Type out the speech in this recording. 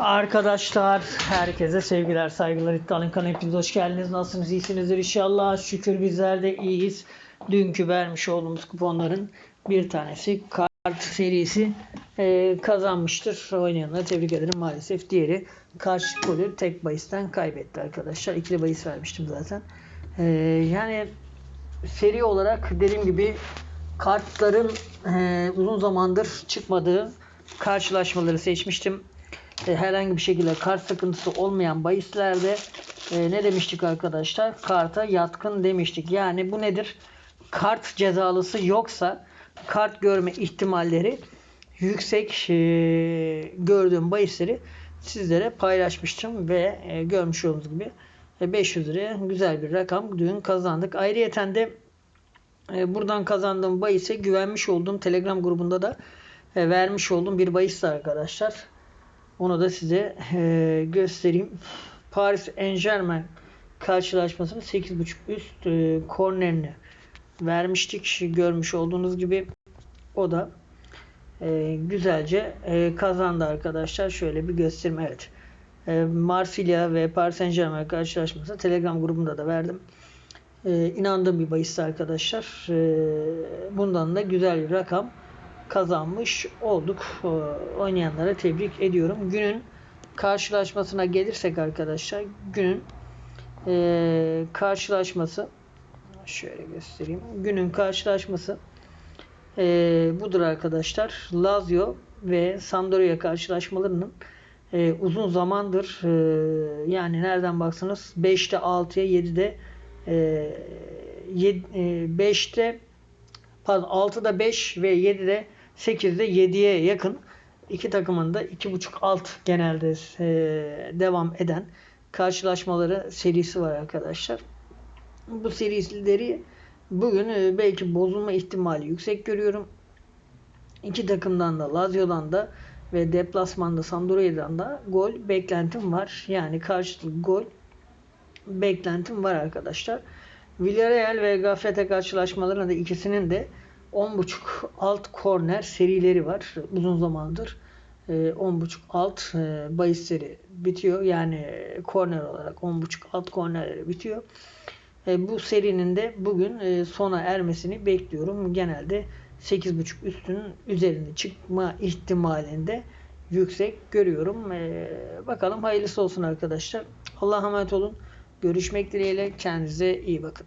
Arkadaşlar herkese sevgiler saygılar iddialın kanalına hepiniz hoş geldiniz. Nasılsınız iyisinizdir inşallah. Şükür bizler de iyiyiz. Dünkü vermiş olduğumuz kuponların bir tanesi kart serisi e, kazanmıştır. Oynayanları tebrik ederim maalesef. Diğeri karşı golü tek bahisten kaybetti arkadaşlar. İkili bahis vermiştim zaten. E, yani seri olarak dediğim gibi kartların e, uzun zamandır çıkmadığı karşılaşmaları seçmiştim. E, herhangi bir şekilde kart sıkıntısı olmayan bahislerde e, ne demiştik arkadaşlar? Karta yatkın demiştik. Yani bu nedir? Kart cezalısı yoksa kart görme ihtimalleri yüksek e, gördüğüm bahisleri sizlere paylaşmıştım ve görmüş olduğunuz gibi e, 500 liraya güzel bir rakam dün kazandık. Ayrıyeten de buradan kazandığım bahise güvenmiş olduğum Telegram grubunda da vermiş olduğum bir bahis arkadaşlar. Onu da size e, göstereyim. Paris Saint Germain karşılaşmasını 8.5 üst e, kornerini vermiştik. Görmüş olduğunuz gibi o da e, güzelce e, kazandı arkadaşlar. Şöyle bir göstereyim. Evet. E, Marsilya ve Paris Saint Germain karşılaşması Telegram grubunda da verdim. E, inandığım bir bahis arkadaşlar. E, bundan da güzel bir rakam kazanmış olduk. E, oynayanlara tebrik ediyorum. Günün karşılaşmasına gelirsek arkadaşlar günün e, karşılaşması şöyle göstereyim. Günün karşılaşması e, budur arkadaşlar. Lazio ve Sampdoria karşılaşmalarının e, uzun zamandır e, yani nereden baksanız 5'te 6'ya 7'de e, 5'te pardon 6'da 5 ve 7'de 8'de 7'ye yakın iki takımın da 2.5 alt genelde e, devam eden karşılaşmaları serisi var arkadaşlar. Bu serileri bugün e, belki bozulma ihtimali yüksek görüyorum. İki takımdan da Lazio'dan da ve deplasmanda Sampdoria'dan da gol beklentim var. Yani karşılıklı gol beklentim var arkadaşlar. Villarreal ve Gafrete karşılaşmalarında da ikisinin de 10.5 alt korner serileri var. Uzun zamandır 10.5 alt e, bahisleri bitiyor. Yani korner olarak 10.5 alt kornerleri bitiyor. E, bu serinin de bugün e, sona ermesini bekliyorum. Genelde 8.5 üstünün üzerinde çıkma ihtimalinde yüksek görüyorum. Bakalım hayırlısı olsun arkadaşlar. Allah'a emanet olun. Görüşmek dileğiyle. Kendinize iyi bakın.